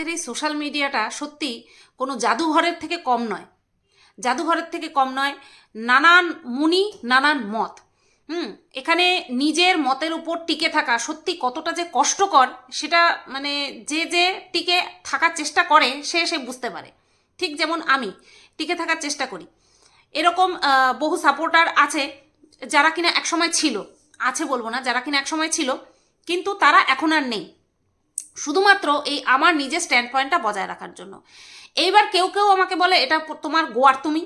এই সোশ্যাল মিডিয়াটা সত্যি কোনো জাদুঘরের থেকে কম নয়। জাদুঘরের থেকে কম নয়, নানান মুনি, নানান মত। হুম, এখানে নিজের মতের উপর টিকে থাকা সত্যি কতটা যে কষ্টকর, সেটা মানে যে যে টিকে থাকার চেষ্টা করে, সে সে বুঝতে পারে। ঠিক যেমন আমি, টিকে থাকার চেষ্টা করি। এরকম বহু সাপোর্টার আছে যারা কিনা একসময় ছিল, আছে বলব না, যারা কিনা একসময় ছিল, কিন্তু তারা এখন আর নেই। শুধুমাত্র এই আমার নিজের স্ট্যান্ড পয়েন্টটা বজায় রাখার জন্য। এইবার কেউ কেউ আমাকে বলে এটা তোমার গোয়ার তুমি।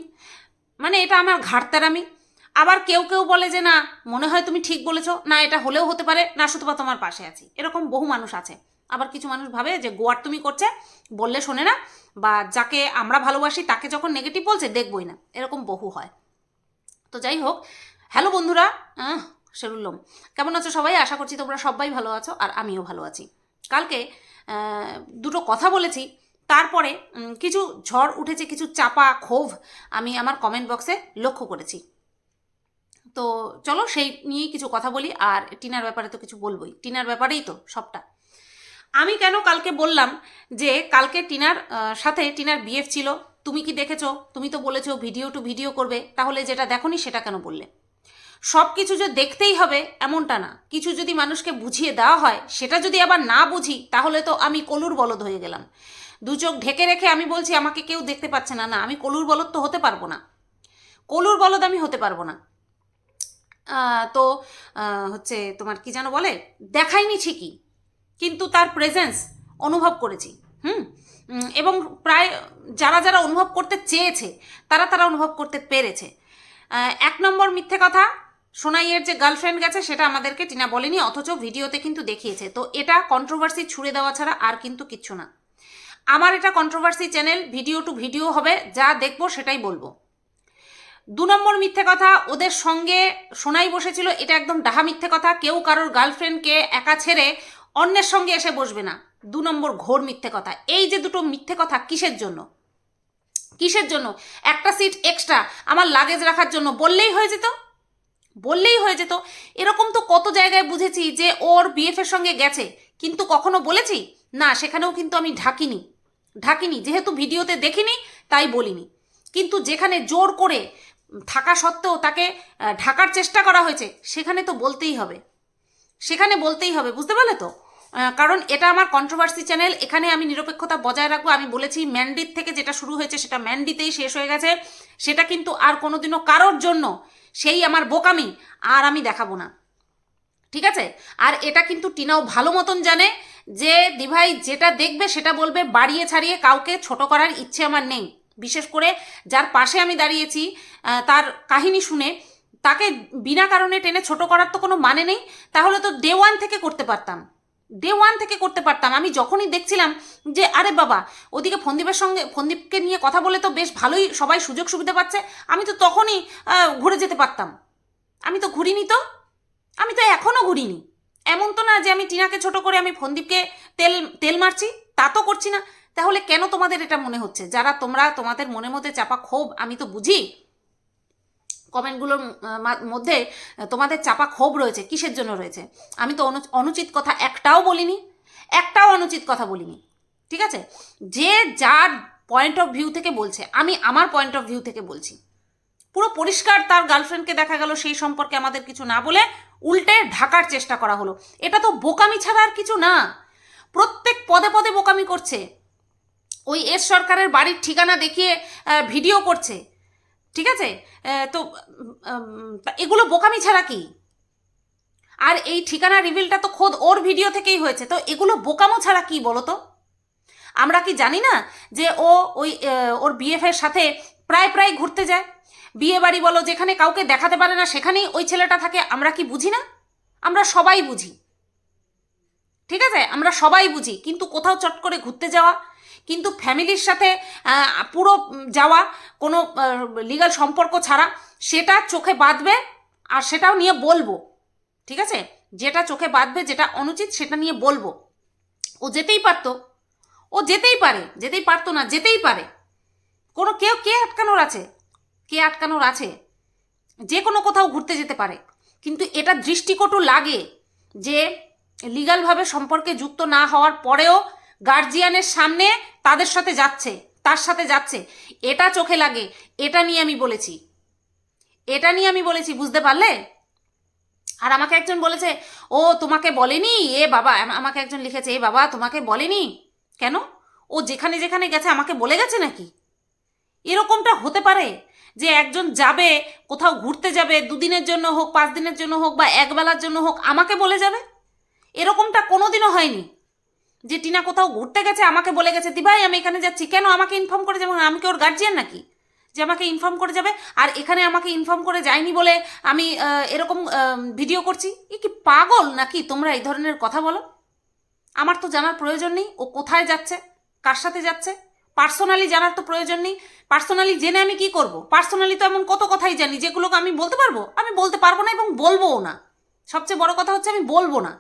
মানে এটা আমার ঘাটতার আমি আবার কেউ কেউ বলে যে না মনে হয় তুমি ঠিক বলেছ। না এটা হলেও হতে পারে। না শুধুবা তোমার পাশে আছি। এরকম বহু মানুষ আছে। আবার কিছু মানুষ ভাবে যে গোয়ার তুমি করছে বললে শোনে না। বা যাকে আমরা ভালোবাসি তাকে যখন নেগেটিভ বলছে দেখবই না। এরকম বহু হয়। তো যাই হোক হ্যালো বন্ধুরা আহ, সেরুল্লম কেমন আছো সবাই? আশা করছি তোমরা সবাই ভালো আছো আর আমিও ভালো আছি। কালকে দুটো কথা বলেছি। তারপরে কিছু ঝড় উঠেছে, কিছু চাপা ক্ষোভ আমি আমার কমেন্ট বক্সে লক্ষ্য করেছি। তো চলো সেই নিয়েই কিছু কথা বলি, আর টিনার ব্যাপারে তো কিছু বলবোই। টিনার ব্যাপারেই তো সবটা। আমি কেন কালকে বললাম যে, কালকে টিনার সাথে টিনার বিএফ ছিল। তুমি কি দেখেছ? তুমি তো বলেছ ভিডিও টু ভিডিও করবে। তাহলে যেটা দেখোনি সেটা কেন বললে? সব কিছু যে দেখতেই হবে এমনটা না। কিছু যদি মানুষকে বুঝিয়ে দেওয়া হয়, সেটা যদি আবার না বুঝি, তাহলে তো আমি কলুর বলদ হয়ে গেলাম। দু চোখ ঢেকে রেখে আমি বলছি, আমাকে কেউ দেখতে পাচ্ছে না। না, আমি কলুর বলদ তো হতে পারব না। কলুর বলদ আমি হতে পারব না। তো হচ্ছে তোমার কি যেন বলে, দেখাইনি ঠিকই, কিন্তু তার প্রেজেন্স অনুভব করেছি। হুম? এবং প্রায় যারা যারা অনুভব করতে চেয়েছে, তারা তারা অনুভব করতে পেরেছে। এক নম্বর মিথ্যে কথা সোনাইয়ের যে গার্লফ্রেন্ড গেছে, সেটা আমাদেরকে টিনা বলেনি, অথচ ভিডিওতে কিন্তু দেখিয়েছে। তো এটা কন্ট্রোভার্সি ছুড়ে দেওয়া ছাড়া আর কিন্তু কিচ্ছু না। আমার এটা controversy channel video to video হবে, যা দেখব সেটাই বলব। দু নম্বর মিথ্যে কথা, ওদের সঙ্গে সোনাই বসেছিল, এটা একদম ডাহা মিথ্যে কথা, কেউ কারোর গার্লফ্রেন্ডকে একা ছেড়ে অন্যের সঙ্গে এসে বসবে না। দু নম্বর ঘোর মিথ্যে কথা। এই যে দুটো মিথ্যে কথা, কিসের জন্য? কিসের জন্য? একটা সিট এক্সট্রা আমার লাগেজ রাখার জন্য। বললেই হয়ে যেত। বললেই হয়ে যেত। এরকম তো কত জায়গায় বুঝেছি যে ওর বিএফের সঙ্গে গেছে। কিন্তু কখনো বলেছি? না, সেখানেও কিন্তু আমি ঢাকিনি। ঢাকিনি, যেহেতু ভিডিওতে দেখিনি, তাই বলিনি। কিন্তু যেখানে জোর করে থাকা সত্ত্বেও তাকে ঢাকার চেষ্টা করা হয়েছে, সেখানে তো বলতেই হবে। সেখানে বলতেই হবে, বুঝতে পারলে তো? কারণ এটা আমার কন্ট্রোভার্সি চ্যানেল এখানে আমি নিরপেক্ষতা বজায় রাখব। আমি বলেছি ম্যান্ডিত থেকে যেটা শুরু হয়েছে, সেটা ম্যান্ডিতেই শেষ হয়ে গেছে। সেটা কিন্তু আর কোনোদিনও কারোর জন্য সেই আমার বোকামি আর আমি দেখাবো না। ঠিক আছে? আর এটা কিন্তু টিনাও ভালো মতন জানে যে, দিভাই যেটা দেখবে সেটা বলবে, বাড়িয়ে ছাড়িয়ে কাউকে ছোট করার ইচ্ছে আমার নেই। বিশেষ করে যার পাশে আমি দাঁড়িয়েছি তার কাহিনী শুনে, তাকে বিনা কারণে টেনে ছোট করার তো কোনো মানে নেই। তাহলে তো ডে ওয়ান থেকে করতে পারতাম। ডে ওয়ান থেকে করতে পারতাম। আমি যখনই দেখছিলাম যে, আরে বাবা, ওদিকে ফন্দীপের সঙ্গে, ফন্দীপকে নিয়ে কথা বলে তো বেশ ভালোই সবাই সুযোগ সুবিধা পাচ্ছে, আমি তো তখনই ঘুরে যেতে পারতাম। আমি তো ঘুরিনি তো। আমি তো এখনও ঘুরিনি। এমন তো না যে, আমি টিনাকে ছোট করে আমি ফন্দীপকে তেল তেল মারছি, তা তো করছি না। তাহলে কেন তোমাদের এটা মনে হচ্ছে? যারা তোমরা তোমাদের মনের মধ্যে চাপা ক্ষোভ, আমি তো বুঝি। কমেন্টগুলোর মধ্যে তোমাদের চাপা ক্ষোভ রয়েছে, কিসের জন্য রয়েছে? আমি তো অনু- অনুচিত কথা একটাও বলিনি, একটাও অনুচিত কথা বলিনি, ঠিক আছে? যে যার পয়েন্ট অফ ভিউ থেকে বলছে, আমি আমার পয়েন্ট অফ ভিউ থেকে বলছি। পুরো পরিষ্কার তার গার্লফ্রেন্ডকে দেখা গেল, সেই সম্পর্কে আমাদের কিছু না বলে উল্টে ঢাকার চেষ্টা করা হলো। এটা তো বোকামি ছাড়া আর কিছু না। প্রত্যেক পদে পদে বোকামি করছে। ওই এস সরকারের বাড়ির ঠিকানা দেখিয়ে ভিডিও করছে। ঠিক আছে? তো এগুলো বোকামি ছাড়া কি? আর এই ঠিকানা রিভিলটা তো খোদ ওর ভিডিও থেকেই হয়েছে, তো এগুলো বোকামো ছাড়া কি বলো তো? আমরা কি জানি না যে ও ওই ওর বিএফ এর সাথে প্রায় প্রায় ঘুরতে যায়? বিয়ে বাড়ি বলো, যেখানে কাউকে দেখাতে পারে না, সেখানেই ওই ছেলেটা থাকে, আমরা কি বুঝি না? আমরা সবাই বুঝি। ঠিক আছে? আমরা সবাই বুঝি, কিন্তু কোথাও চট করে ঘুরতে যাওয়া কিন্তু ফ্যামিলির সাথে পুরো যাওয়া, কোনো লিগাল সম্পর্ক ছাড়া, সেটা চোখে বাঁধবে আর সেটাও নিয়ে বলব। ঠিক আছে? যেটা চোখে বাঁধবে, যেটা অনুচিত, সেটা নিয়ে বলব। ও যেতেই পারতো। ও যেতেই পারে, যেতেই পারতো না, যেতেই পারে। কোনো কেউ কে আটকানোর আছে? কে আটকানোর আছে? যে কোনো কোথাও ঘুরতে যেতে পারে। কিন্তু এটা দৃষ্টিকটু লাগে যে লিগালভাবে সম্পর্কে যুক্ত না হওয়ার পরেও গার্জিয়ানের সামনে তাদের সাথে যাচ্ছে, তার সাথে যাচ্ছে। এটা চোখে লাগে, এটা নিয়ে আমি বলেছি। এটা নিয়ে আমি বলেছি, বুঝতে পারলে? আর আমাকে একজন বলেছে, ও, তোমাকে বলেনি? এ বাবা আমাকে একজন লিখেছে, এ বাবা, তোমাকে বলেনি? কেন? ও যেখানে যেখানে গেছে, আমাকে বলে গেছে নাকি? এরকমটা হতে পারে যে একজন যাবে, কোথাও ঘুরতে যাবে, দুদিনের জন্য হোক, পাঁচ দিনের জন্য হোক বা একবেলার জন্য হোক, আমাকে বলে যাবে? এরকমটা কোনোদিনও হয়নি। যে টিনা কোথাও ঘুরতে গেছে, আমাকে বলে গেছে, দিভাই, আমি এখানে যাচ্ছি। কেন আমাকে ইনফর্ম করে যাবে? আমি কি ওর গার্জিয়ান নাকি? যে আমাকে ইনফর্ম করে যাবে? আর এখানে আমাকে ইনফর্ম করে যায়নি বলে আমি এরকম ভিডিও করছি? এ কি পাগল নাকি তোমরা এই ধরনের কথা বলো? আমার তো জানার প্রয়োজন নেই, ও কোথায় যাচ্ছে? কার সাথে যাচ্ছে? পার্সোনালি জানার তো প্রয়োজন নেই। পার্সোনালি জেনে আমি কি করব? পার্সোনালি তো এমন কত কথাই জানি, যেগুলোকে আমি বলতে পারব? আমি বলতে পারব না এবং বলবোও না। সবচেয়ে বড় কথা হচ্ছে আমি বলব না।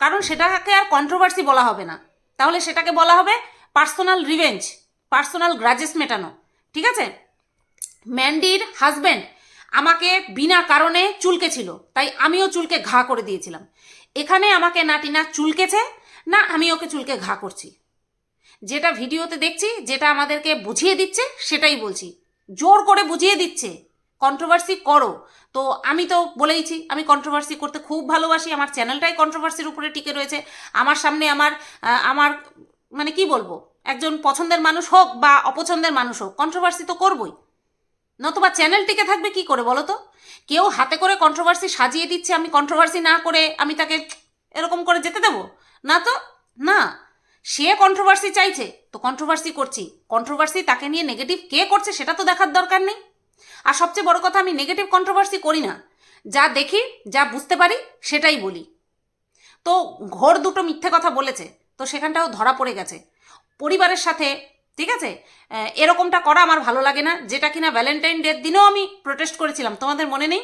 কারণ সেটাকে আর কন্ট্রোভার্সি বলা হবে না। তাহলে সেটাকে বলা হবে পার্সোনাল রিভেঞ্জ পার্সোনাল গ্রাজেস মেটানো। ঠিক আছে? ম্যান্ডির হাজব্যান্ড আমাকে বিনা কারণে চুলকেছিল তাই আমিও চুলকে ঘা করে দিয়েছিলাম। এখানে আমাকে না টিনা চুলকেছে, না আমি ওকে চুলকে ঘা করছি। যেটা ভিডিওতে দেখছি, যেটা আমাদেরকে বুঝিয়ে দিচ্ছে, সেটাই বলছি। জোর করে বুঝিয়ে দিচ্ছে। কন্ট্রোভার্সি করো। তো আমি তো বলেইছি, আমি কন্ট্রোভার্সি করতে খুব ভালোবাসি, আমার চ্যানেলটাই কন্ট্রোভার্সির উপরে টিকে রয়েছে। আমার সামনে আমার আমার মানে কি বলব, একজন পছন্দের মানুষ হোক বা অপছন্দের মানুষ হোক কন্ট্রোভার্সি তো করবই। নতুবা চ্যানেল টিকে থাকবে কি করে বলো তো? কেউ হাতে করে কন্ট্রোভার্সি সাজিয়ে দিচ্ছে, আমি কন্ট্রোভার্সি না করে আমি তাকে এরকম করে যেতে দেবো? না তো? না। সে কন্ট্রোভার্সি চাইছে, তো কন্ট্রোভার্সি করছি। কন্ট্রোভার্সি তাকে নিয়ে নেগেটিভ কে করছে সেটা তো দেখার দরকার নেই। আর সবচেয়ে বড় কথা, আমি নেগেটিভ কন্ট্রোভার্সি করি না। যা দেখি, যা বুঝতে পারি, সেটাই বলি। তো ঘোর দুটো মিথ্যে কথা বলেছে, তো সেখানটাও ধরা পড়ে গেছে। পরিবারের সাথে, ঠিক আছে? এরকমটা করা আমার ভালো লাগে না, যেটা কিনা ভ্যালেন্টাইন ডের দিনেও আমি প্রোটেস্ট করেছিলাম। তোমাদের মনে নেই?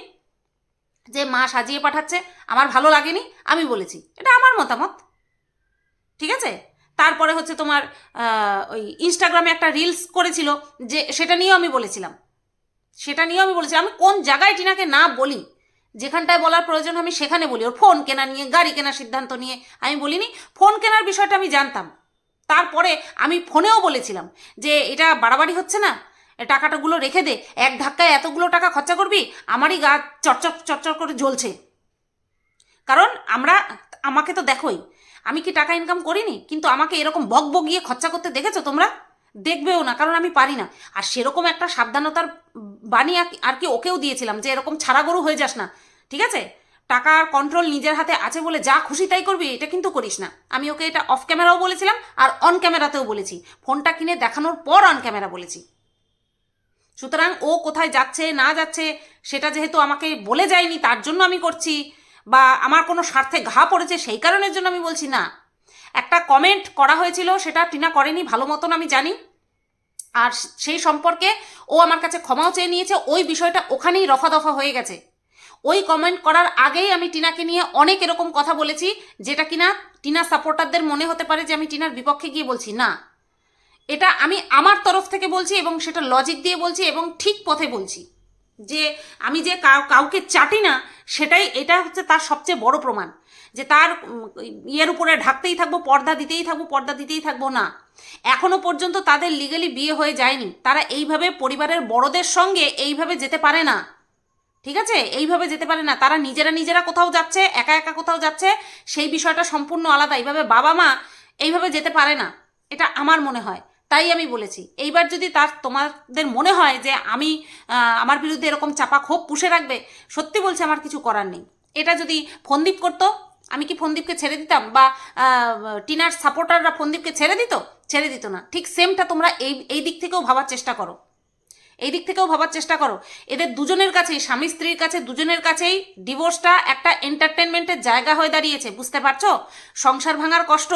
যে মা সাজিয়ে পাঠাচ্ছে, আমার ভালো লাগেনি, আমি বলেছি। এটা আমার মতামত। ঠিক আছে? তারপরে হচ্ছে তোমার ওই ইনস্টাগ্রামে একটা রিলস করেছিল, যে সেটা নিয়েও আমি বলেছিলাম। সেটা নিয়েও আমি বলেছি, আমি কোন জায়গায় টিনাকে না বলি, যেখানটায় বলার প্রয়োজন আমি সেখানে বলি। ওর ফোন কেনা নিয়ে, গাড়ি কেনার সিদ্ধান্ত নিয়ে আমি বলিনি। ফোন কেনার বিষয়টা আমি জানতাম। তারপরে আমি ফোনেও বলেছিলাম যে, এটা বাড়াবাড়ি হচ্ছে না, টাকাটাগুলো রেখে দে, এক ধাক্কায় এতগুলো টাকা খরচা করবি, আমারই গা চটচট চটচট করে জ্বলছে। কারণ আমরা, আমাকে তো দেখোই, আমি কি টাকা ইনকাম করিনি? কিন্তু আমাকে এরকম বক বগিয়ে খরচা করতে দেখেছ তোমরা? দেখবেও না, কারণ আমি পারি না। আর সেরকম একটা সাবধানতার বাণী আর- কি ওকেও দিয়েছিলাম যে এরকম ছাড়া গরু হয়ে যাস না, ঠিক আছে? টাকার কন্ট্রোল নিজের হাতে আছে বলে যা খুশি তাই করবি, এটা কিন্তু করিস না। আমি ওকে এটা অফ ক্যামেরাও বলেছিলাম আর অন ক্যামেরাতেও বলেছি। ফোনটা কিনে দেখানোর পর অন ক্যামেরা বলেছি। সুতরাং ও কোথায় যাচ্ছে, না যাচ্ছে, সেটা যেহেতু আমাকে বলে যায়নি, তার জন্য আমি করছি বা আমার কোনো স্বার্থে ঘা পড়েছে, সেই কারণের জন্য আমি বলছি না। একটা কমেন্ট করা হয়েছিল, সেটা টিনা করেনি, ভালো মতন আমি জানি। আর সেই সম্পর্কে ও আমার কাছে ক্ষমাও চেয়ে নিয়েছে। ওই বিষয়টা ওখানেই রফা দফা হয়ে গেছে। ওই কমেন্ট করার আগেই আমি টিনাকে নিয়ে অনেক এরকম কথা বলেছি, যেটা কিনা টিনার সাপোর্টারদের মনে হতে পারে যে আমি টিনার বিপক্ষে গিয়ে বলছি। না, এটা আমি আমার তরফ থেকে বলছি এবং সেটা লজিক দিয়ে বলছি এবং ঠিক পথে বলছি। যে আমি যে কাউ- কাউকে চাটি না, সেটাই, এটা হচ্ছে তার সবচেয়ে বড় প্রমাণ। যে তার ইয়ের উপরে ঢাকতেই থাকব, পর্দা দিতেই থাকব, পর্দা দিতেই থাকব, না। এখনও পর্যন্ত তাদের লিগালি বিয়ে হয়ে যায়নি। তারা এইভাবে পরিবারের বড়দের সঙ্গে এইভাবে যেতে পারে না। ঠিক আছে? এইভাবে যেতে পারে না। তারা নিজেরা নিজেরা কোথাও যাচ্ছে, একা একা কোথাও যাচ্ছে, সেই বিষয়টা সম্পূর্ণ আলাদা। এইভাবে বাবা মা এইভাবে যেতে পারে না। এটা আমার মনে হয়। তাই আমি বলেছি, এইবার যদি তার, তোমাদের মনে হয় যে আমি আমার বিরুদ্ধে এরকম চাপা ক্ষোভ পুষে রাখবে, সত্যি বলছে আমার কিছু করার নেই। এটা যদি ফন্দীপ করতো আমি কি ফন্দীপকে ছেড়ে দিতাম? বা টিনার সাপোর্টাররা ফন্দীপকে ছেড়ে দিত? ছেড়ে দিত না। ঠিক সেমটা তোমরা এই এই দিক থেকেও ভাবার চেষ্টা করো। এই দিক থেকেও ভাবার চেষ্টা করো। এদের দুজনের কাছেই, স্বামী স্ত্রীর কাছে দুজনের কাছেই ডিভোর্সটা একটা এন্টারটেনমেন্টের জায়গা হয়ে দাঁড়িয়েছে, বুঝতে পারছ? সংসার ভাঙার কষ্ট।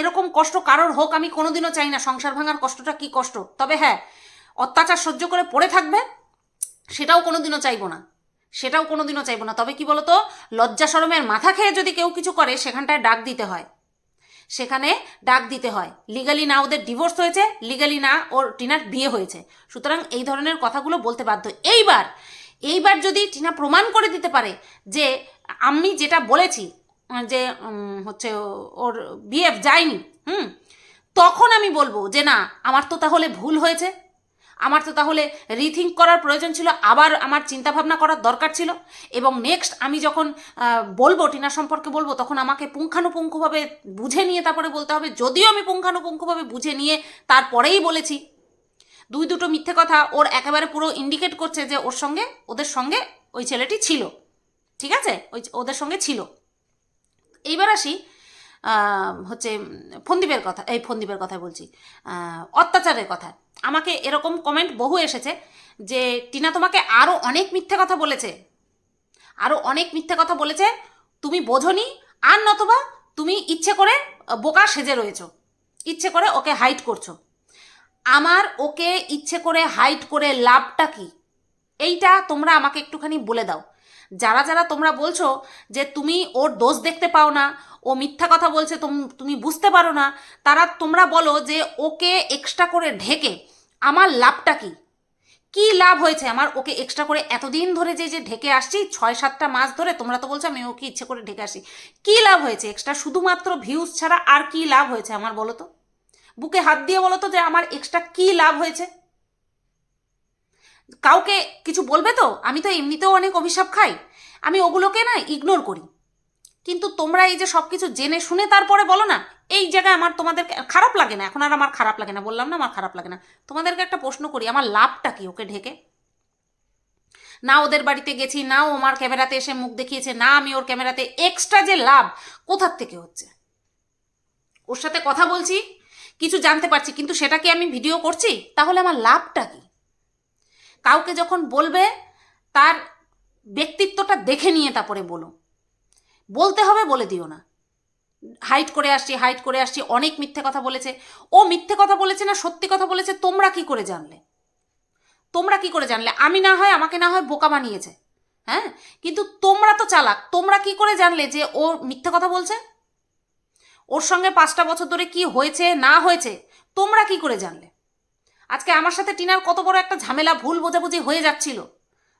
এরকম কষ্ট কারোর হোক, আমি কোনোদিনও চাই না সংসার ভাঙার কষ্টটা কি কষ্ট। তবে হ্যাঁ অত্যাচার সহ্য করে পড়ে থাকবে, সেটাও কোনোদিনও চাইব না। সেটাও কোনোদিনও চাইব না। তবে কি বলতো? লজ্জা শরমের মাথা খেয়ে যদি কেউ কিছু করে, সেখানটায় ডাক দিতে হয়। সেখানে ডাক দিতে হয়। লিগালি না ওদের ডিভোর্স হয়েছে লিগালি না ওর টিনার বিয়ে হয়েছে। সুতরাং এই ধরনের কথাগুলো বলতে বাধ্য। এইবার এইবার যদি টিনা প্রমাণ করে দিতে পারে যে আমি যেটা বলেছি, যে হচ্ছে ওর বিএফ যায়নি, হুম, তখন আমি বলব যে না, আমার তো তাহলে ভুল হয়েছে। আমার তো তাহলে রিথিঙ্ক করার প্রয়োজন ছিল, আবার আমার চিন্তা ভাবনা করার দরকার ছিল। এবং নেক্সট আমি যখন বলব, টিনা সম্পর্কে বলব, তখন আমাকে পুঙ্খানুপুঙ্খভাবে বুঝে নিয়ে তারপরে বলতে হবে। যদিও আমি পুঙ্খানুপুঙ্খভাবে বুঝে নিয়ে তারপরেই বলেছি। দুই দুটো মিথ্যে কথা ওর একেবারে পুরো ইন্ডিকেট করছে যে ওর সঙ্গে, ওদের সঙ্গে ওই ছেলেটি ছিল। ঠিক আছে? ওই ওদের সঙ্গে ছিল। এইবার আসি হচ্ছে ফন্দীপের কথা, এই ফন্দীপের কথা বলছি। অত্যাচারের কথা। আমাকে এরকম কমেন্ট বহু এসেছে যে, টিনা তোমাকে আরও অনেক মিথ্যে কথা বলেছে। আরও অনেক মিথ্যে কথা বলেছে, তুমি বোঝনি, আর নতবা তুমি ইচ্ছে করে বোকা সেজে রয়েছো। ইচ্ছে করে ওকে হাইট করছ। আমার ওকে ইচ্ছে করে হাইট করে লাভটা কি? এইটা তোমরা আমাকে একটুখানি বলে দাও। যারা যারা তোমরা বলছো যে তুমি ওর দোষ দেখতে পাও না, ও মিথ্যা কথা বলছে, তুম- বুঝতে পারো না, তারা তোমরা বলো যে ওকে এক্সট্রা করে ঢেকে আমার লাভটা কি? কি লাভ হয়েছে আমার ওকে এক্সট্রা করে? এতদিন ধরে যে যে ঢেকে আসছি, ছয় সাতটা মাস ধরে তোমরা তো বলছো আমি ওকে ইচ্ছে করে ঢেকে আসি। কি লাভ হয়েছে এক্সট্রা শুধুমাত্র ভিউজ ছাড়া আর কি লাভ হয়েছে আমার বলো তো? বুকে হাত দিয়ে বলো তো যে আমার এক্সট্রা কি লাভ হয়েছে? কাউকে কিছু বলবে তো? আমি তো এমনিতেও অনেক অভিশাপ খাই। আমি ওগুলোকে না ইগনোর করি। কিন্তু তোমরা এই যে সব কিছু জেনে শুনে তারপরে বলো না, এই জায়গায় আমার তোমাদের খারাপ লাগে না। এখন আর আমার খারাপ লাগে না। বললাম না আমার খারাপ লাগে না। তোমাদেরকে একটা প্রশ্ন করি, আমার লাভটা কি ওকে ঢেকে? না ওদের বাড়িতে গেছি, না ও আমার ক্যামেরাতে এসে মুখ দেখিয়েছে, না আমি ওর ক্যামেরাতে এক্সট্রা যে লাভ, কোথার থেকে হচ্ছে? ওর সাথে কথা বলছি, কিছু জানতে পারছি, কিন্তু সেটা কি আমি ভিডিও করছি? তাহলে আমার লাভটা কি? কাউকে যখন বলবে, তার ব্যক্তিত্বটা দেখে নিয়ে তারপরে বলো। বলতে হবে বলে দিও না। হাইট করে আসছি, হাইট করে আসছি, অনেক মিথ্যে কথা বলেছে। ও মিথ্যে কথা বলেছে না, সত্যি কথা বলেছে, তোমরা কি করে জানলে? তোমরা কি করে জানলে? আমি না হয়, আমাকে না হয় বোকা বানিয়েছে। হ্যাঁ? কিন্তু তোমরা তো চালাক। তোমরা কি করে জানলে যে ও মিথ্যে কথা বলছে? ওর সঙ্গে পাঁচটা বছর ধরে কি হয়েছে, না হয়েছে, তোমরা কি করে জানলে? আজকে আমার সাথে টিনার কত বড় একটা ঝামেলা, ভুল বোঝাবুঝি হয়ে যাচ্ছিল।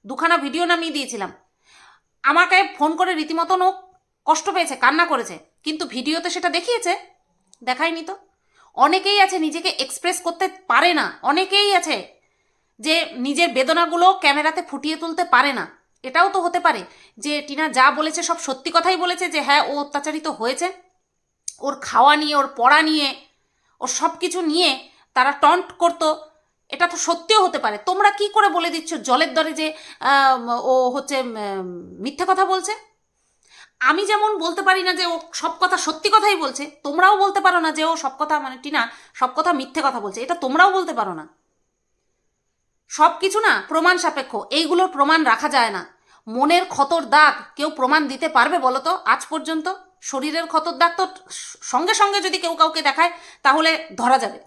দুখানা ভিডিও নামিয়ে দিয়েছিলাম। আমাকে ফোন করে রীতিমতন ও কষ্ট পেয়েছে, কান্না করেছে, কিন্তু ভিডিওতে সেটা দেখিয়েছে? দেখায়নি তো। অনেকেই আছে নিজেকে এক্সপ্রেস করতে পারে না। অনেকেই আছে যে নিজের বেদনাগুলো ক্যামেরাতে ফুটিয়ে তুলতে পারে না। এটাও তো হতে পারে যে টিনা যা বলেছে, সব সত্যি কথাই বলেছে যে হ্যাঁ ও অত্যাচারিত হয়েছে। ওর খাওয়া নিয়ে, ওর পড়া নিয়ে, ওর সব কিছু নিয়ে তারা টন্ট করতো, এটা তো সত্যিও হতে পারে। তোমরা কি করে বলে দিচ্ছ জলের দরে যে ও হচ্ছে মিথ্যে কথা বলছে? আমি যেমন বলতে পারি না যে ও সব কথা সত্যি কথাই বলছে, তোমরাও বলতে পারো না যে ও সব কথা মানে টিনা সব কথা মিথ্যে কথা বলছে। এটা তোমরাও বলতে পারো না। সব কিছু না প্রমাণ সাপেক্ষ, এইগুলোর প্রমাণ রাখা যায় না। মনের ক্ষতর দাগ কেউ প্রমাণ দিতে পারবে বলো তো? আজ পর্যন্ত শরীরের ক্ষতর দাগ তো সঙ্গে সঙ্গে যদি কেউ কাউকে দেখায়, তাহলে ধরা যাবে।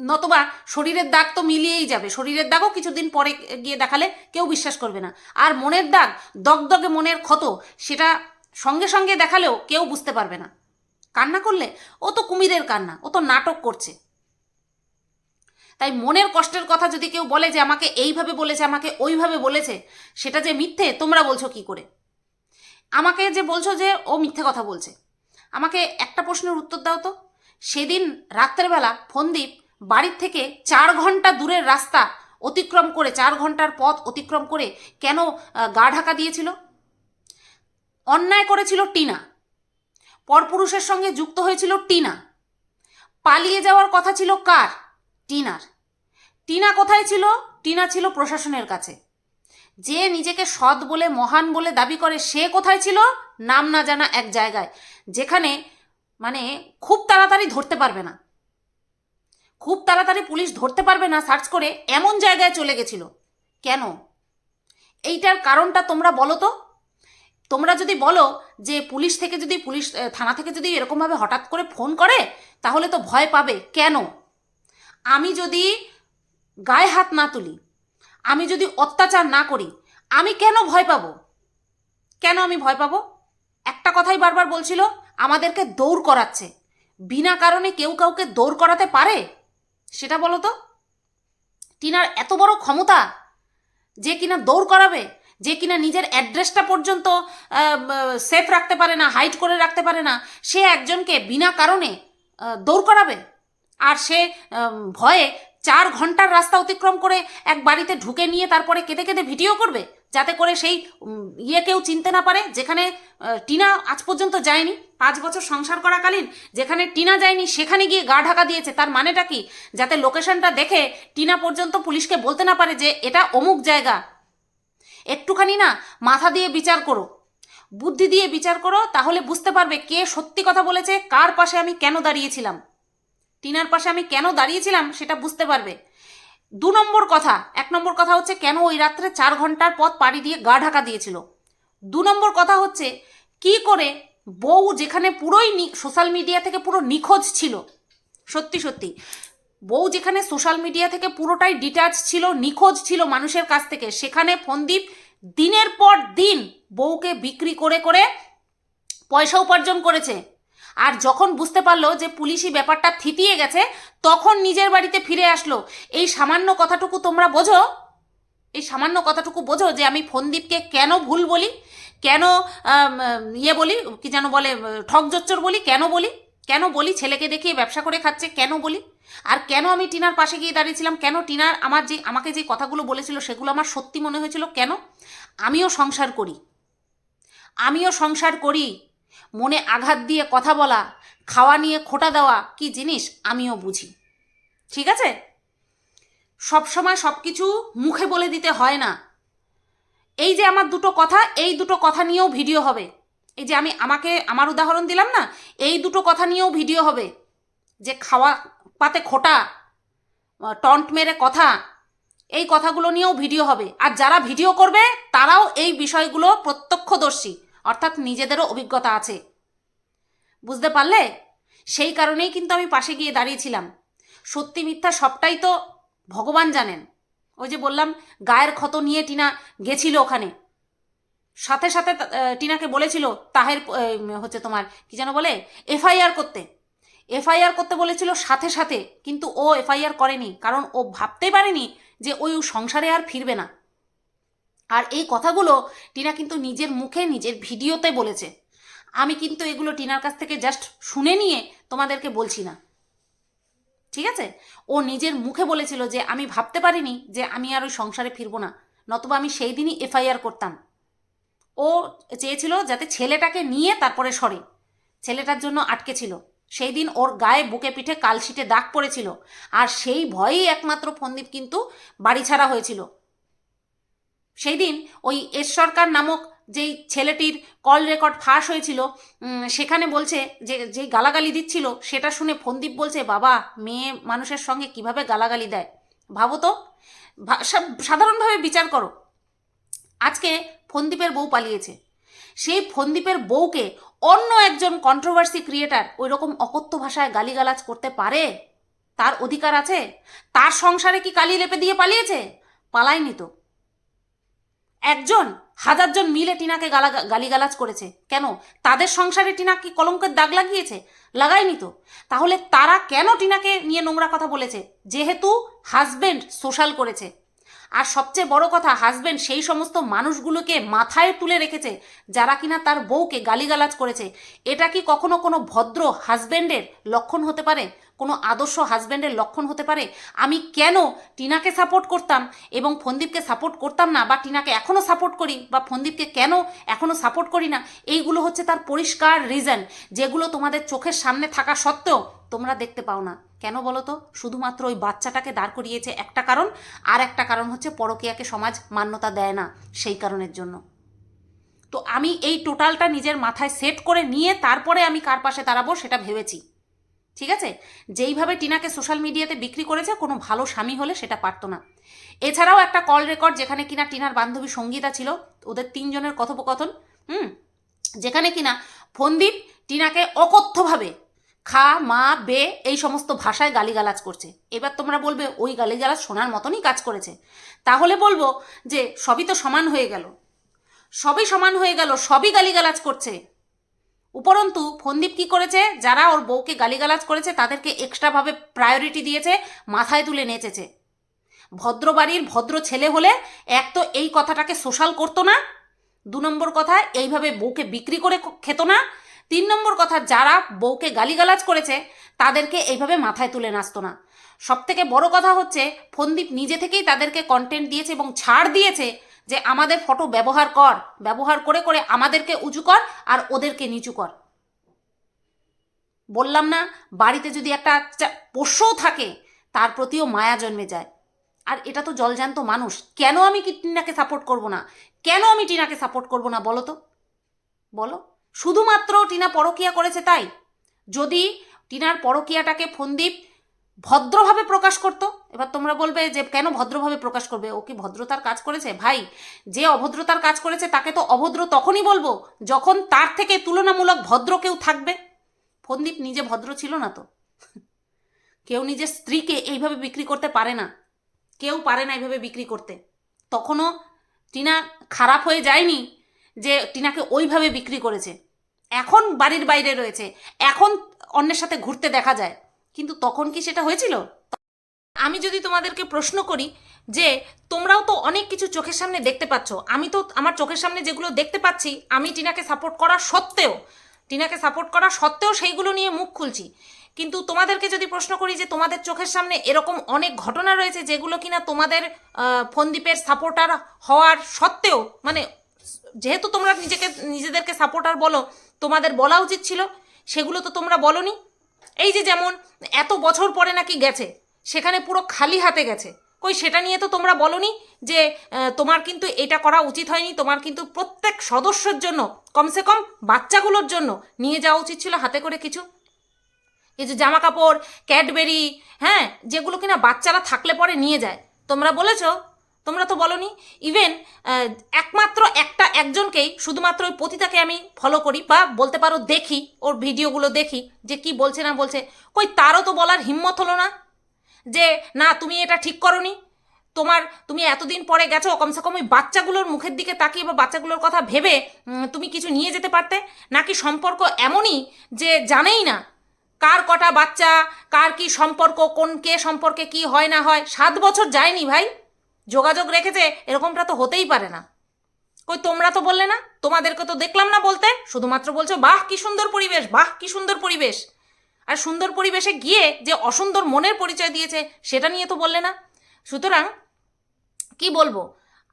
নতবা শরীরের দাগ তো মিলিয়েই যাবে। শরীরের দাগও কিছুদিন পরে গিয়ে দেখালে কেউ বিশ্বাস করবে না। আর মনের দাগ, দগদগে মনের ক্ষত, সেটা সঙ্গে সঙ্গে দেখালেও কেউ বুঝতে পারবে না। কান্না করলে, ও তো কুমিরের কান্না, ও তো নাটক করছে। তাই মনের কষ্টের কথা যদি কেউ বলে যে আমাকে এইভাবে বলেছে, আমাকে ওইভাবে বলেছে, সেটা যে মিথ্যে, তোমরা বলছো কি করে? আমাকে যে বলছো যে ও মিথ্যে কথা বলছে। আমাকে একটা প্রশ্নের উত্তর দাও তো। সেদিন রাত্রেবেলা ফন্দীপ বাড়ির থেকে চার ঘণ্টা দূরের রাস্তা অতিক্রম করে, চার ঘণ্টার পথ অতিক্রম করে কেন গা ঢাকা দিয়েছিল? অন্যায় করেছিল টিনা। পরপুরুষের সঙ্গে যুক্ত হয়েছিল টিনা। পালিয়ে যাওয়ার কথা ছিল কার? টিনার। টিনা কোথায় ছিল? টিনা ছিল প্রশাসনের কাছে। যে নিজেকে সৎ বলে, মহান বলে দাবি করে, সে কোথায় ছিল? নাম না জানা এক জায়গায়, যেখানে মানে খুব তাড়াতাড়ি ধরতে পারবে না। খুব তাড়াতাড়ি পুলিশ ধরতে পারবে না সার্চ করে এমন জায়গায় চলে গেছিল। কেন? এইটার কারণটা তোমরা বলো তো? তোমরা যদি বলো যে পুলিশ থেকে যদি পুলিশ থানা থেকে যদি এরকমভাবে হঠাৎ করে ফোন করে, তাহলে তো ভয় পাবে। কেন? আমি যদি গায়ে হাত না তুলি, আমি যদি অত্যাচার না করি, আমি কেন ভয় পাবো? কেন আমি ভয় পাবো? একটা কথাই বারবার বলছিল, আমাদেরকে দৌড় করাচ্ছে। বিনা কারণে কেউ কাউকে দৌড় করাতে পারে? সেটা বলো তো। টিনার এত বড় ক্ষমতা যে কিনা দৌড় করাবে, যে কিনা নিজের অ্যাড্রেসটা পর্যন্ত সেফ রাখতে পারে না হাইড করে রাখতে পারে না, সে একজনকে বিনা কারণে দৌড় করাবে। আর সে ভয়ে চার ঘণ্টার রাস্তা অতিক্রম করে এক বাড়িতে ঢুকে নিয়ে তারপরে কেঁদে কেঁদে ভিডিও করবে, যাতে করে সেই ইয়ে কেউ চিনতে না পারে, যেখানে টিনা আজ পর্যন্ত যায়নি। পাঁচ বছর সংসার করাকালীন যেখানে টিনা যায়নি, সেখানে গিয়ে গা ঢাকা দিয়েছে। তার মানেটা কি? যাতে লোকেশনটা দেখে টিনা পর্যন্ত পুলিশকে বলতে না পারে যে এটা অমুক জায়গা। একটুখানি না মাথা দিয়ে বিচার করো। বুদ্ধি দিয়ে বিচার করো, তাহলে বুঝতে পারবে কে সত্যি কথা বলেছে, কার পাশে আমি কেন দাঁড়িয়েছিলাম। টিনার পাশে আমি কেন দাঁড়িয়েছিলাম সেটা বুঝতে পারবে। দু নম্বর কথা, এক নম্বর কথা হচ্ছে কেন ওই রাত্রে চার ঘণ্টার পথ পাড়ি দিয়ে গা ঢাকা দিয়েছিল। দু নম্বর কথা হচ্ছে, কি করে বউ যেখানে পুরোই সোশ্যাল মিডিয়া থেকে পুরো নিখোঁজ ছিল। সত্যি সত্যি। বউ যেখানে সোশ্যাল মিডিয়া থেকে পুরোটাই ডিটাচ ছিল, নিখোঁজ ছিল মানুষের কাছ থেকে, সেখানে ফন্দীপ দিনের পর দিন বউকে বিক্রি করে করে পয়সা উপার্জন করেছে। আর যখন বুঝতে পারল যে পুলিশি ব্যাপারটা থিতিয়ে গেছে, তখন নিজের বাড়িতে ফিরে আসলো। এই সামান্য কথাটুকু তোমরা বোঝো? এই সামান্য কথাটুকু বোঝো যে আমি ফন্দীপকে কেন ভুল বলি? কেন ইয়ে বলি? কি যেন বলে ঠক জচ্চর বলি? কেন বলি? কেন বলি? ছেলেকে দেখিয়ে ব্যবসা করে খাচ্ছে, কেন বলি? আর কেন আমি টিনার পাশে গিয়ে দাঁড়িয়েছিলাম? কেন টিনার আমার যে, আমাকে যে কথাগুলো বলেছিল সেগুলো আমার সত্যি মনে হয়েছিল? কেন? আমিও সংসার করি। আমিও সংসার করি। মনে আঘাত দিয়ে কথা বলা, খাওয়া নিয়ে খোটা দেওয়া, কি জিনিস? আমিও বুঝি। ঠিক আছে? সবসময় সব কিছু মুখে বলে দিতে হয় না। এই যে আমার দুটো কথা, এই দুটো কথা নিয়েও ভিডিও হবে। এই যে আমি আমাকে, আমার উদাহরণ দিলাম না, এই দুটো কথা নিয়েও ভিডিও হবে। যে খাওয়া পাতে খোটা, টন্ট মেরে কথা, এই কথাগুলো নিয়েও ভিডিও হবে। আর যারা ভিডিও করবে, তারাও এই বিষয়গুলো প্রত্যক্ষদর্শী, অর্থাৎ নিজেদেরও অভিজ্ঞতা আছে। বুঝতে পারলে? সেই কারণেই কিন্তু আমি পাশে গিয়ে দাঁড়িয়েছিলাম সত্যি মিথ্যা সবটাই তো ভগবান জানেন। ওই যে বললাম, গায়ের ক্ষত নিয়ে টিনা গেছিল ওখানে। সাথে সাথে টিনাকে বলেছিল, তাহের হচ্ছে তোমার, কি যেন বলে, এফআইআর করতে। এফআইআর করতে বলেছিল সাথে সাথে, কিন্তু ও এফআইআর করেনি, কারণ ও ভাবতেই পারেনি যে ওই সংসারে আর ফিরবে না। আর এই কথাগুলো টিনা কিন্তু নিজের মুখে, নিজের ভিডিওতে বলেছে। আমি কিন্তু এগুলো টিনার কাছ থেকে জাস্ট শুনে নিয়ে তোমাদেরকে বলছি না। ঠিক আছে? ও নিজের মুখে বলেছিল যে আমি ভাবতে পারিনি যে আমি আর ওই সংসারে ফিরবো না, নতুবা আমি সেই দিনই এফআইআর করতাম। ও চেয়েছিল যাতে ছেলেটাকে নিয়ে তারপরে সরে। ছেলেটার জন্য আটকে ছিল। সেই দিন ওর গায়ে বুকে পিঠে কালশিটে দাগ পড়েছিল। আর সেই ভয়েই একমাত্র ফন্দীপ কিন্তু বাড়ি ছাড়া হয়েছিল। সেই দিন ওই এস সরকার নামক যেই ছেলেটির কল রেকর্ড ফাঁস হয়েছিল সেখানে বলছে যে, যেই গালাগালি দিচ্ছিল, সেটা শুনে ফন্দীপ বলছে, বাবা, মেয়ে মানুষের সঙ্গে কীভাবে গালাগালি দেয়? ভাবো তো সাধারণভাবে বিচার করো। আজকে ফন্দীপের বউ পালিয়েছে। সেই ফন্দীপের বউকে অন্য একজন কন্ট্রোভার্সি ক্রিয়েটার ওই রকম অকথ্য ভাষায় গালিগালাজ করতে পারে? তার অধিকার আছে? তার সংসারে কি কালি লেপে দিয়ে পালিয়েছে? পালায়নি তো। একজন হাজারজন মিলে টিনাকে গালা গালিগালাজ করেছে। কেন? তাদের সংসারে টিনা কি কলঙ্কের দাগ লাগিয়েছে? লাগায়নি তো। তাহলে তারা কেন টিনাকে নিয়ে নোংরা কথা বলেছে? যেহেতু হাজবেন্ড সোশ্যাল করেছে। আর সবচেয়ে বড় কথা হাজবেন্ড সেই সমস্ত মানুষগুলোকে মাথায় তুলে রেখেছে যারা কিনা তার বউকে গালিগালাজ করেছে। এটা কি কখনো কোনো ভদ্র হাজবেন্ডের লক্ষণ হতে পারে? কোনো আদর্শ হাজবেন্ডের লক্ষণ হতে পারে? আমি কেন টিনাকে সাপোর্ট করতাম এবং ফন্দীপকে সাপোর্ট করতাম না বা টিনাকে এখনও সাপোর্ট করি বা ফন্দীপকে কেন এখনও সাপোর্ট করি না? এইগুলো হচ্ছে তার পরিষ্কার রিজন যেগুলো তোমাদের চোখের সামনে থাকা সত্ত্বেও তোমরা দেখতে পাও না। কেন বলো তো? শুধুমাত্র ওই বাচ্চাটাকে দাঁড় করিয়েছে একটা কারণ, আর একটা কারণ হচ্ছে পরকীয়াকে সমাজ মান্যতা দেয় না সেই কারণের জন্য। তো আমি এই টোটালটা নিজের মাথায় সেট করে নিয়ে তারপরে আমি কার পাশে দাঁড়াবো সেটা ভেবেছি। ঠিক আছে? যেইভাবে টিনাকে সোশ্যাল মিডিয়াতে বিক্রি করেছে, কোনো ভালো স্বামী হলে সেটা পারতো না। এছাড়াও একটা কল রেকর্ড যেখানে কিনা টিনার বান্ধবী সঙ্গীতা ছিল, ওদের তিনজনের কথোপকথন, হুম? যেখানে কিনা ফন্দীপ টিনাকে অকথ্যভাবে খা, মা, বে, এই সমস্ত ভাষায় গালিগালাজ করছে। এবার তোমরা বলবে, ওই গালিগালাজ শোনার মতনই কাজ করেছে। তাহলে বলব যে, সবই তো সমান হয়ে গেল। সবই সমান হয়ে গেল, সবই গালিগালাজ করছে। উপরন্তু, ফন্দীপ কি করেছে? যারা ওর বউকে গালিগালাজ করেছে, তাদেরকে এক্সট্রাভাবে প্রায়োরিটি দিয়েছে, মাথায় তুলে নেচেছে। ভদ্র বাড়ির ভদ্র ছেলে হলে এক তো এই কথাটাকে সোশ্যাল করতো না, দু নম্বর কথা, এইভাবে বউকে বিক্রি করে খেত না তিন নম্বর কথা, যারা বউকে গালিগালাজ করেছে, তাদেরকে এইভাবে মাথায় তুলে নাচতো না। সব থেকে বড় কথা হচ্ছে, ফন্দীপ নিজে থেকেই তাদেরকে কন্টেন্ট দিয়েছে এবং ছাড় দিয়েছে যে, আমাদের ফটো ব্যবহার কর। ব্যবহার করে করে আমাদেরকে উঁচু কর আর ওদেরকে নিচু কর। বললাম না, বাড়িতে যদি একটা পোষ্যও থাকে, তার প্রতিও মায়া জন্মে যায়। আর এটা তো জলজান্ত মানুষ, কেন আমি টিনাকে সাপোর্ট করব না? কেন আমি টিনাকে সাপোর্ট করব না বলো তো? বলো। শুধুমাত্র টিনা পরকিয়া করেছে তাই? যদি টিনার পরকিয়াটাকে ফন্দীপ ভদ্রভাবে প্রকাশ করতো, এবার তোমরা বলবে যে কেন ভদ্রভাবে প্রকাশ করবে? ও কি ভদ্রতার কাজ করেছে? ভাই, যে অভদ্রতার কাজ করেছে তাকে তো অভদ্র তখনই বলব যখন তার থেকে তুলনামূলক ভদ্র কেউ থাকবে। ফন্দীপ নিজে ভদ্র ছিল না তো। কেউ নিজের স্ত্রীকে এইভাবে বিক্রি করতে পারে না। কেউ পারে না এইভাবে বিক্রি করতে। তখনও টিনা খারাপ হয়ে যায়নি। যে টিনাকে ওইভাবে বিক্রি করেছে। এখন বাড়ির বাইরে রয়েছে। এখন অন্যের সাথে ঘুরতে দেখা যায়। কিন্তু তখন কি সেটা হয়েছিল? আমি যদি তোমাদেরকে প্রশ্ন করি যে, তোমরাও তো অনেক কিছু চোখের সামনে দেখতে পাচ্ছ। আমি তো আমার চোখের সামনে যেগুলো দেখতে পাচ্ছি, আমি টিনাকে সাপোর্ট করা সত্ত্বেও, টিনাকে সাপোর্ট করা সত্ত্বেও সেইগুলো নিয়ে মুখ খুলছি। কিন্তু তোমাদেরকে যদি প্রশ্ন করি যে, তোমাদের চোখের সামনে এরকম অনেক ঘটনা রয়েছে যেগুলো কিনা তোমাদের ফন্দীপের সাপোর্টার হওয়ার সত্ত্বেও মানে যেহেতু তোমরা নিজেকে, নিজেদেরকে সাপোর্টার বলো, তোমাদের বলা উচিত ছিল, সেগুলো তো তোমরা বলনি। এই যে যেমন এত বছর পরে নাকি গেছে, সেখানে পুরো খালি হাতে গেছে। কই, সেটা নিয়ে তো তোমরা বলনি যে তোমার কিন্তু এটা করা উচিত হয়নি, তোমার কিন্তু প্রত্যেক সদস্যর জন্য, কমসে কম বাচ্চাগুলোর জন্য নিয়ে যাওয়া উচিত ছিল হাতে করে কিছু। কিছু জামা কাপড় ক্যাডবেরি হ্যাঁ যেগুলো কিনা বাচ্চারা থাকলে পরে নিয়ে যায়। তোমরা বলেছ তোমরা তো বলনি ইভেন একমাত্র একটা একজনকেই শুধুমাত্র ওই পতিতাকে আমি ফলো করি বা বলতে পারো দেখি, ওর ভিডিওগুলো দেখি, যে কি বলছে না বলছে। কই তারও তো বলার হিম্মত হলো না যে, না, তুমি এটা ঠিক করনি। তোমার, তুমি এতদিন পরে গেছো, কমসে কম ওই বাচ্চাগুলোর মুখের দিকে তাকিয়ে বা বাচ্চাগুলোর কথা ভেবে তুমি কিছু নিয়ে যেতে পারতে? নাকি সম্পর্ক এমনই যে জানেই না কার কটা বাচ্চা, কার কি সম্পর্ক, কোন কে সম্পর্কে কি হয় না হয়? সাত বছর যায়নি ভাই। যোগাযোগ রেখেছে, এরকমটা তো হতেই পারে না। কই, তোমরা তো বললে না? তোমাদেরকে তো দেখলাম না বলতে। শুধুমাত্র বলছো, বাহ, কি সুন্দর পরিবেশ, বাহ, কি সুন্দর পরিবেশ। আর সুন্দর পরিবেশে গিয়ে যে অসুন্দর মনের পরিচয় দিয়েছে, সেটা নিয়ে তো বললে না। সুতরাং, কি বলব?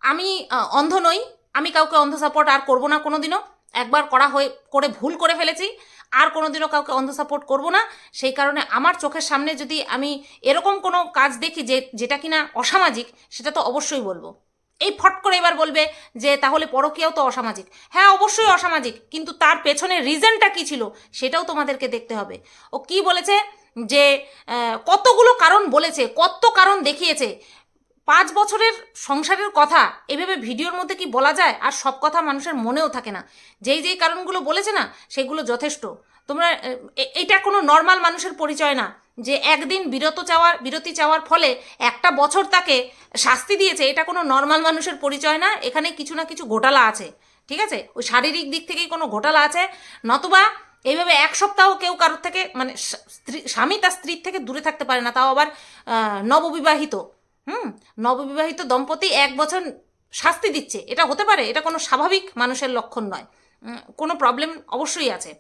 আমি অন্ধ নই। আমি কাউকে অন্ধ সাপোর্ট আর করব না কোনোদিনও। একবার করা হয়ে, করে ভুল করে ফেলেছি। আর কোনোদিনও কাউকে অন্ধ সাপোর্ট করব না। সেই কারণে আমার চোখের সামনে যদি আমি এরকম কোনো কাজ দেখি যে, যেটা কিনা অসামাজিক, সেটা তো অবশ্যই বলব। এই ফট করে এবার বলবে যে, তাহলে পরকীয়াও তো অসামাজিক। হ্যাঁ অবশ্যই অসামাজিক, কিন্তু তার পেছনে রিজনটা কি ছিল, সেটাও তোমাদেরকে দেখতে হবে। ও কি বলেছে? যে কতগুলো কারণ বলেছে, কত কারণ দেখিয়েছে। পাঁচ বছরের সংসারের কথা, এভাবে ভিডিওর মধ্যে কি বলা যায়? আর সব কথা মানুষের মনেও থাকে না। যেই যেই কারণগুলো বলেছে না, সেগুলো যথেষ্ট। তোমরা এটা কোনো নর্মাল মানুষের পরিচয় না যে একদিন বিরত চাওয়ার, বিরতি চাওয়ার ফলে একটা বছর তাকে শাস্তি দিয়েছে। এটা কোনো নর্মাল মানুষের পরিচয় না। এখানে কিছু না কিছু ঘোটালা আছে। ঠিক আছে? ওই শারীরিক দিক থেকেই কোনো ঘোটালা আছে। নতুবা এইভাবে এক সপ্তাহ কেউ কারোর থেকে মানে স্ত্রী, স্বামী তার স্ত্রীর থেকে দূরে থাকতে পারে না। তাও আবার নববিবাহিত। হুম, নববিবাহিত দম্পতি এক বছর শাস্তি দিচ্ছে। এটা হতে পারে, এটা কোনো স্বাভাবিক মানুষের লক্ষণ নয়। কোনো প্রবলেম অবশ্যই আছে।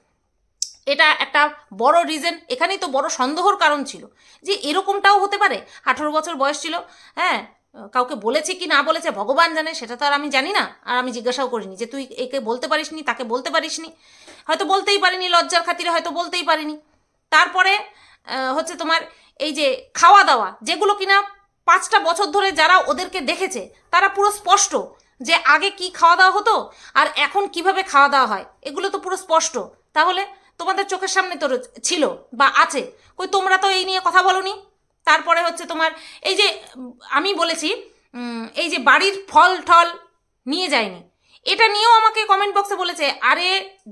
এটা একটা বড় রিজন এখানেই তো বড় সন্দেহর কারণ ছিল যে এরকমটাও হতে পারে। আঠারো বছর বয়স ছিল হ্যাঁ কাউকে বলেছে কি না বলেছে ভগবান জানে, সেটা তো আর আমি জানি না। আর আমি জিজ্ঞাসাও করিনি যে তুই একে বলতে পারিসনি, তাকে বলতে পারিসনি। হয়তো বলতেই পারিনি, লজ্জার খাতিরে হয়তো বলতেই পারিনি। তারপরে হচ্ছে তোমার এই যে খাওয়া দাওয়া, যেগুলো কিনা পাঁচটা বছর ধরে যারা ওদেরকে দেখেছে, তারা পুরো স্পষ্ট যে আগে কি খাওয়া দাওয়া হতো আর এখন কীভাবে খাওয়া দাওয়া হয়। এগুলো তো পুরো স্পষ্ট। তাহলে তোমাদের চোখের সামনে তো ছিল বা আছে। কই তোমরা তো এই নিয়ে কথা বলনি। তারপরে হচ্ছে তোমার এই যে, আমি বলেছি এই যে বাড়ির ফল ঠল নিয়ে যায়নি। এটা নিয়েও আমাকে কমেন্ট বক্সে বলেছে, আরে,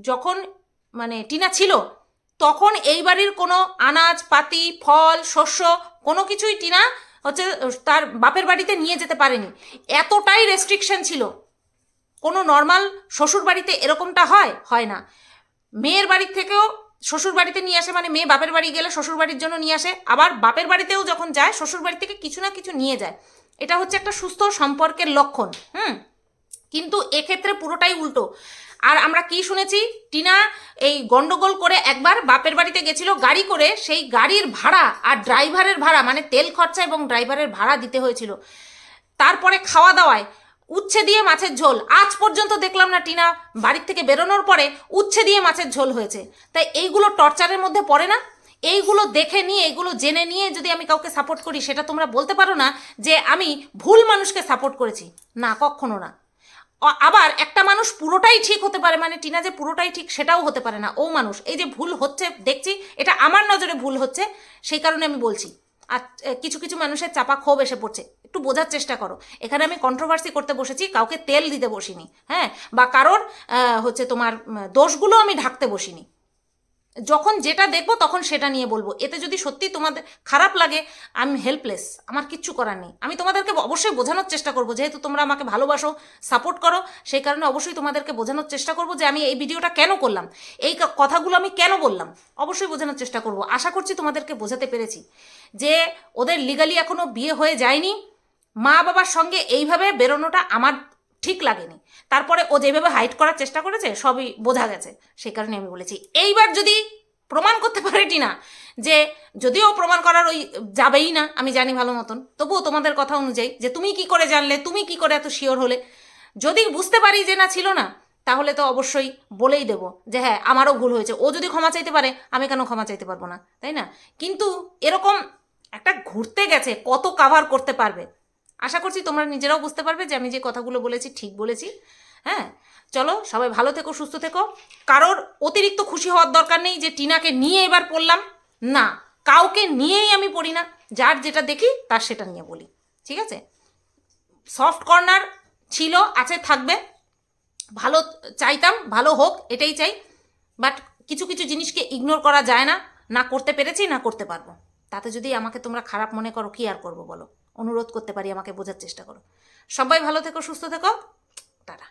যখন মানে টিনা ছিল, তখন এই বাড়ির কোনো আনাজ, পাতি, ফল, শস্য, কোনো কিছুই টিনা হচ্ছে তার বাপের বাড়িতে নিয়ে যেতে পারেনি। এতটাই রেস্ট্রিকশন ছিল। কোনো নর্মাল শ্বশুর বাড়িতে এরকমটা হয়? হয় না। মেয়ের বাড়ির থেকেও শ্বশুর বাড়িতে নিয়ে আসে মানে মেয়ে বাপের বাড়ি গেলে শ্বশুর বাড়ির জন্য নিয়ে আসে। আবার বাপের বাড়িতেও যখন যায়, শ্বশুর বাড়ি থেকে কিছু না কিছু নিয়ে যায়। এটা হচ্ছে একটা সুস্থ সম্পর্কের লক্ষণ, হুম? কিন্তু এক্ষেত্রে পুরোটাই উল্টো। আর আমরা কি শুনেছি? টিনা এই গন্ডগোল করে একবার বাপের বাড়িতে গেছিল, গাড়ি করে সেই গাড়ির ভাড়া আর ড্রাইভারের ভাড়া মানে তেল খরচা এবং ড্রাইভারের ভাড়া দিতে হয়েছিল। তারপরে খাওয়া দাওয়ায় উচ্ছে দিয়ে মাছের ঝোল। আজ পর্যন্ত দেখলাম না টিনা বাড়ির থেকে বেরোনোর পরে উচ্ছে দিয়ে মাছের ঝোল হয়েছে। তাই এইগুলো টর্চারের মধ্যে পড়ে না? এইগুলো দেখে নিয়ে এগুলো জেনে নিয়ে যদি আমি কাউকে সাপোর্ট করি, সেটা তোমরা বলতে পারো না যে আমি ভুল মানুষকে সাপোর্ট করেছি। না, কখনো না। আবার একটা মানুষ পুরোটাই ঠিক হতে পারে মানে টিনা যে পুরোটাই ঠিক সেটাও হতে পারে না। ও মানুষ, এই যে ভুল হচ্ছে, দেখছি, এটা আমার নজরে ভুল হচ্ছে, সেই কারণে আমি বলছি। আর কিছু কিছু মানুষের চাপা ক্ষোভ এসে পড়ছে। একটু বোঝার চেষ্টা করো। এখানে আমি কন্ট্রোভার্সি করতে বসেছি, কাউকে তেল দিতে বসিনি হ্যাঁ? বা কারোর হচ্ছে তোমার দোষগুলো আমি ঢাকতে বসিনি। যখন যেটা দেখব তখন সেটা নিয়ে বলব। এতে যদি সত্যি তোমাদের খারাপ লাগে আমি হেল্পলেস আমার কিচ্ছু করার নেই। আমি তোমাদেরকে অবশ্যই বোঝানোর চেষ্টা করব, যেহেতু তোমরা আমাকে ভালোবাসো সাপোর্ট করো, সেই কারণে অবশ্যই তোমাদেরকে বোঝানোর চেষ্টা করব যে আমি এই ভিডিওটা কেন করলাম, এই কথাগুলো আমি কেন বললাম, অবশ্যই বোঝানোর চেষ্টা করব। আশা করছি তোমাদেরকে বোঝাতে পেরেছি যে ওদের লিগালি এখনও বিয়ে হয়ে যায়নি মা বাবার সঙ্গে এইভাবে বেরোনোটা আমার ঠিক লাগেনি। তারপরে ও যেভাবে হাইট করার চেষ্টা করেছে, সবই বোঝা গেছে। সেই কারণে আমি বলেছি। এইবার যদি প্রমাণ করতে পারেটি না যে যদিও প্রমাণ করার ওই যাবেই না, আমি জানি ভালো মতন, তবুও তোমাদের কথা অনুযায়ী যে তুমি কি করে জানলে, তুমি কি করে এত শিওর হলে? যদি বুঝতে পারি যে না ছিল না, তাহলে তো অবশ্যই বলেই দেবো যে হ্যাঁ আমারও ভুল হয়েছে। ও যদি ক্ষমা চাইতে পারে, আমি কেন ক্ষমা চাইতে পারব না, তাই না? কিন্তু এরকম একটা ঘুরতে গেছে, কত কাভার করতে পারবে। আশা করছি তোমরা নিজেরাও বুঝতে পারবে যে আমি যে কথাগুলো বলেছি, ঠিক বলেছি। হ্যাঁ চলো, সবাই ভালো থেকো, সুস্থ থেকো। কারোর অতিরিক্ত খুশি হওয়ার দরকার নেই যে টিনাকে নিয়ে এবার পড়লাম। না, কাউকে নিয়েই আমি পড়ি না। যার যেটা দেখি, তার সেটা নিয়ে বলি। ঠিক আছে? সফট কর্নার ছিল, আছে, থাকবে। ভালো চাইতাম, ভালো হোক, এটাই চাই। বাট কিছু কিছু জিনিসকে ইগনোর করা যায় না। না করতে পেরেছি, না করতে পারব। তাতে যদি আমাকে তোমরা খারাপ মনে করো, কি আর করব বলো? অনুরোধ করতে পারি আমাকে বোঝার চেষ্টা করো। সবাই ভালো থেকো সুস্থ থেকো। টাটা।